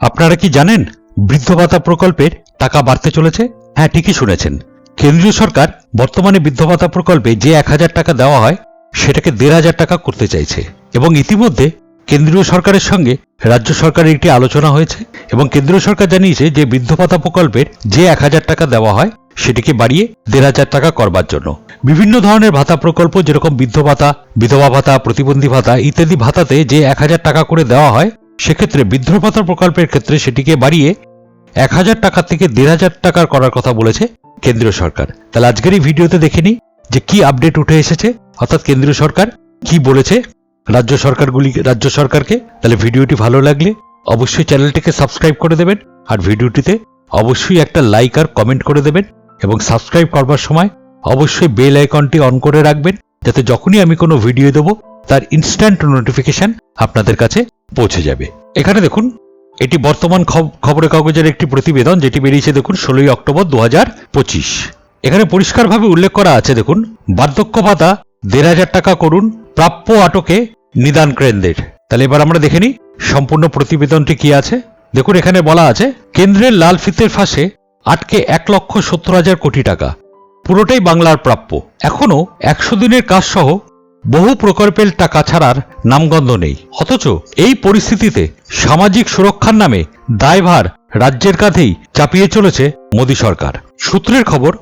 আপনারা কি জানেন বৃদ্ধ ভাতা প্রকল্পের টাকা বাড়তে চলেছে? হ্যাঁ ঠিকই শুনেছেন। কেন্দ্রীয় সরকার বর্তমানে বৃদ্ধ ভাতা প্রকল্পে যে এক হাজার টাকা দেওয়া হয়, সেটাকে দেড় হাজার টাকা করতে চাইছে। এবং ইতিমধ্যে কেন্দ্রীয় সরকারের সঙ্গে রাজ্য সরকারের একটি আলোচনা হয়েছে এবং কেন্দ্রীয় সরকার জানিয়েছে যে বৃদ্ধ ভাতা প্রকল্পের যে এক হাজার টাকা দেওয়া হয়, সেটিকে বাড়িয়ে দেড় হাজার টাকা করবার জন্য। বিভিন্ন ধরনের ভাতা প্রকল্প, যেরকম বৃদ্ধ ভাতা, বিধবা ভাতা, প্রতিবন্ধী ভাতা ইত্যাদি ভাতাতে যে এক হাজার টাকা করে দেওয়া হয় সেক্ষেত্রে বৃদ্ধ ভাতা প্রকল্পের ক্ষেত্রে সেটিকে বাড়িয়ে এক হাজার টাকা থেকে দেড় হাজার টাকার করার কথা বলেছে কেন্দ্রীয় সরকার। তাহলে আজকের এই ভিডিওতে দেখে নিই যে কি আপডেট উঠে এসেছে, অর্থাৎ কেন্দ্রীয় সরকার কি বলেছে রাজ্য সরকারগুলি, রাজ্য সরকারকে। তাহলে ভিডিওটি ভালো লাগলে অবশ্যই চ্যানেলটিকে সাবস্ক্রাইব করে দেবেন আর ভিডিওটিতে অবশ্যই একটা লাইক আর কমেন্ট করে দেবেন এবং সাবস্ক্রাইব করবার সময় অবশ্যই বেল আইকনটি অন করে রাখবেন, যাতে যখনই আমি কোনো ভিডিও দেব, তার ইনস্ট্যান্ট নোটিফিকেশন আপনাদের কাছে পৌঁছে যাবে। এখানে দেখুন, এটি বর্তমান খব- খবরের কাগজের একটি প্রতিবেদন, যেটি বেরিয়েছে দেখুন ষোলোই অক্টোবর দু এখানে পরিষ্কারভাবে উল্লেখ করা আছে, দেখুন, বার্ধক্য ভাতা দেড় হাজার টাকা করুন, প্রাপ্য আটকে নিদান কেন্দ্রের। তাহলে এবার আমরা দেখে নিই, সম্পূর্ণ প্রতিবেদনটি কি আছে? দেখুন, এখানে বলা আছে, কেন্দ্রের লাল ফিতের ফাঁসে আটকে এক লক্ষ সত্তর হাজার কোটি টাকা। পুরোটাই বাংলার প্রাপ্য। এখনও একশো দিনের কাজ সহ বহু প্রকল্পের টাকা ছাড়ার নামগন্ধ নেই। অথচ এই পরিস্থিতিতে সামাজিক সুরক্ষার নামে দায়ভার রাজ্যের কাঁধেই চাপিয়ে চলেছে মোদী সরকার। সূত্রের খবর,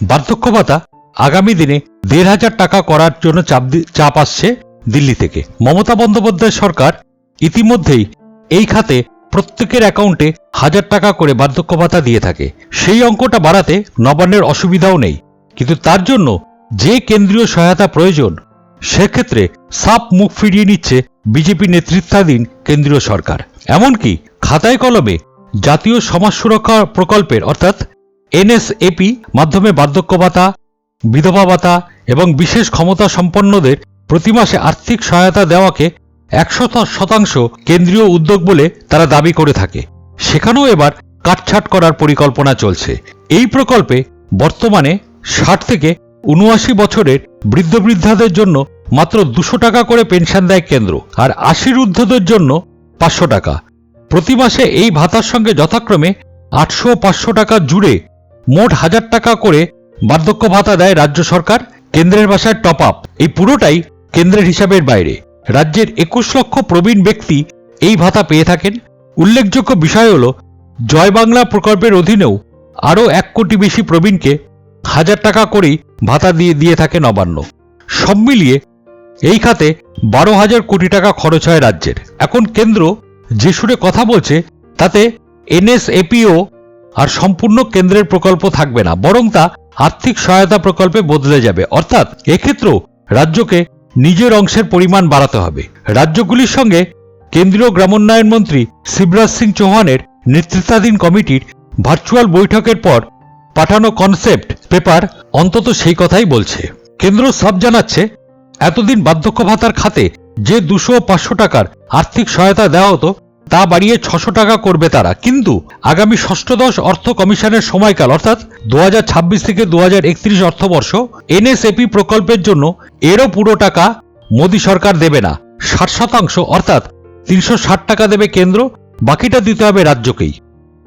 বার্ধক্য ভাতা আগামী দিনে দেড় হাজার টাকা করার জন্য চাপ চাপ আসছে দিল্লি থেকে। মমতা বন্দ্যোপাধ্যায় সরকার ইতিমধ্যেই এই খাতে প্রত্যেকের অ্যাকাউন্টে হাজার টাকা করে বার্ধক্য ভাতা দিয়ে থাকে। সেই অঙ্কটা বাড়াতে নবান্নের অসুবিধাও নেই। কিন্তু তার জন্য যে কেন্দ্রীয় সহায়তা প্রয়োজন সেক্ষেত্রে সাপ মুখ ফিরিয়ে নিচ্ছে বিজেপি নেতৃত্বাধীন কেন্দ্রীয় সরকার। এমনকি খাতায় কলমে জাতীয় সমাজ সুরক্ষা প্রকল্পের অর্থাৎ এনএসএপি মাধ্যমে বার্ধক্য ভাতা, বিধবা ভাতা এবং বিশেষ ক্ষমতা সম্পন্নদের প্রতি মাসে আর্থিক সহায়তা দেওয়াকে একশো শতাংশ কেন্দ্রীয় উদ্যোগ বলে তারা দাবি করে থাকে। সেখানেও এবার কাটছাট করার পরিকল্পনা চলছে। এই প্রকল্পে বর্তমানে ষাট থেকে উনআশি বছরের বৃদ্ধ বৃদ্ধাদের জন্য মাত্র দুশো টাকা করে পেনশন দেয় কেন্দ্র আর আশির ঊর্ধ্বদের জন্য পাঁচশো টাকা। প্রতি মাসে এই ভাতার সঙ্গে যথাক্রমে আটশো পাঁচশো টাকা জুড়ে মোট হাজার টাকা করে বার্ধক্য ভাতা দেয় রাজ্য সরকার, কেন্দ্রের ভাষায় টপ আপ এই পুরোটাই কেন্দ্রের হিসাবের বাইরে। রাজ্যের একুশ লক্ষ প্রবীণ ব্যক্তি এই ভাতা পেয়ে থাকেন। উল্লেখযোগ্য বিষয় হল, জয় বাংলা প্রকল্পের অধীনেও আরও এক কোটি বেশি প্রবীণকে হাজার টাকা করেই ভাতা দিয়ে দিয়ে থাকে নবান্ন। সব মিলিয়ে এই খাতে বারো হাজার কোটি টাকা খরচ হয় রাজ্যের। এখন কেন্দ্র যে সুরে কথা বলছে, তাতে এনএসএপিও আর সম্পূর্ণ কেন্দ্রের প্রকল্প থাকবে না, বরং তা আর্থিক সহায়তা প্রকল্পে বদলে যাবে। অর্থাৎ এক্ষেত্রেও রাজ্যকে নিজের অংশের পরিমাণ বাড়াতে হবে। রাজ্যগুলির সঙ্গে কেন্দ্রীয় গ্রামোন্নয়ন মন্ত্রী শিবরাজ সিং চৌহানের নেতৃত্বাধীন কমিটির ভার্চুয়াল বৈঠকের পর পাঠানো কনসেপ্ট পেপার অন্তত সেই কথাই বলছে। কেন্দ্র সব জানাচ্ছে, এতদিন বার্ধক্য ভাতার খাতে যে দুশো পাঁচশো টাকার আর্থিক সহায়তা দেওয়া হতো, তা বাড়িয়ে ছশো টাকা করবে তারা। কিন্তু আগামী ষষ্ঠদশ অর্থ কমিশনের সময়কাল, অর্থাৎ দু হাজার ছাব্বিশ থেকে দু হাজার একত্রিশ অর্থবর্ষ, এনএসএপি প্রকল্পের জন্য এরও পুরো টাকা মোদী সরকার দেবে না। ষাট শতাংশ, অর্থাৎ তিনশো ষাট টাকা দেবে কেন্দ্র, বাকিটা দিতে হবে রাজ্যকেই।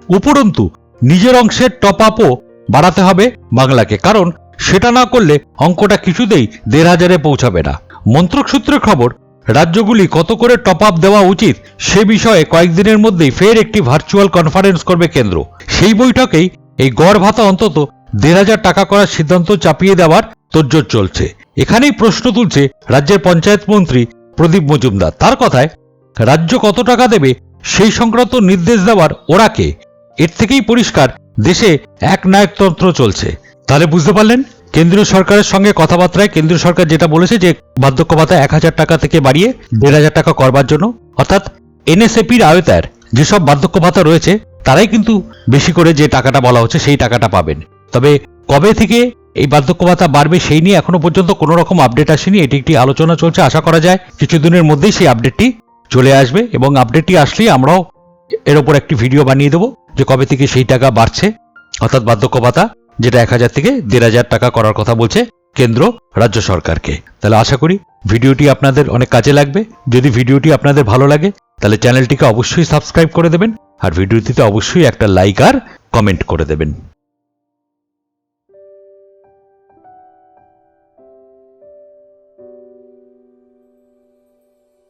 উপরন্তু, নিজের অংশের টপ আপও বাড়াতে হবে বাংলাকে, কারণ সেটা না করলে অঙ্কটা কিছুতেই দেড় হাজারে পৌঁছাবে না। মন্ত্রক সূত্রের খবর, রাজ্যগুলি কত করে টপ আপ দেওয়া উচিত সে বিষয়ে কয়েকদিনের মধ্যেই ফের একটি ভার্চুয়াল কনফারেন্স করবে কেন্দ্র। সেই বৈঠকেই এই গড় ভাতা অন্তত দেড় হাজার টাকা করার সিদ্ধান্ত চাপিয়ে দেওয়ার তোড়জোড় চলছে। এখানেই প্রশ্ন তুলছে রাজ্যের পঞ্চায়েত মন্ত্রী প্রদীপ মজুমদার। তার কথায়, রাজ্য কত টাকা দেবে সেই সংক্রান্ত নির্দেশ দেওয়ার ওরা কে? এর থেকেই পরিষ্কার দেশে এক নায়কতন্ত্র চলছে। তাহলে বুঝতে পারলেন? কেন্দ্রীয় সরকারের সঙ্গে কথাবার্তায় কেন্দ্রীয় সরকার যেটা বলেছে যে বার্ধক্য ভাতা এক হাজার টাকা থেকে বাড়িয়ে দেড় হাজার টাকা করবার জন্য, অর্থাৎ এনএসএপির আয়তার যেসব বার্ধক্য ভাতা রয়েছে, তারাই কিন্তু বেশি করে যে টাকাটা বলা হচ্ছে সেই টাকাটা পাবেন। তবে কবে থেকে এই বার্ধক্য ভাতা বাড়বে সেই নিয়ে এখনও পর্যন্ত কোনো রকম আপডেট আসেনি। এটি একটি আলোচনা চলছে, আশা করা যায় কিছুদিনের মধ্যেই সেই আপডেটটি চলে আসবে এবং আপডেটটি আসলেই আমরাও এর ওপর একটি ভিডিও বানিয়ে দেবো। যে কবে থেকে সেই টাকা বাড়ছে, অর্থাৎ বার্ধক্য ভাতা যেটা এক হাজার থেকে দেড় হাজার টাকা করার কথা বলছে কেন্দ্র, রাজ্য সরকারকে। তাহলে আশা করি ভিডিওটি আপনাদের অনেক কাজে লাগবে। যদি ভিডিওটি আপনাদের ভালো লাগে, তাহলে চ্যানেলটিকে অবশ্যই সাবস্ক্রাইব করে দেবেন, আর ভিডিওটিতে অবশ্যই একটা লাইক আর কমেন্ট করে দেবেন।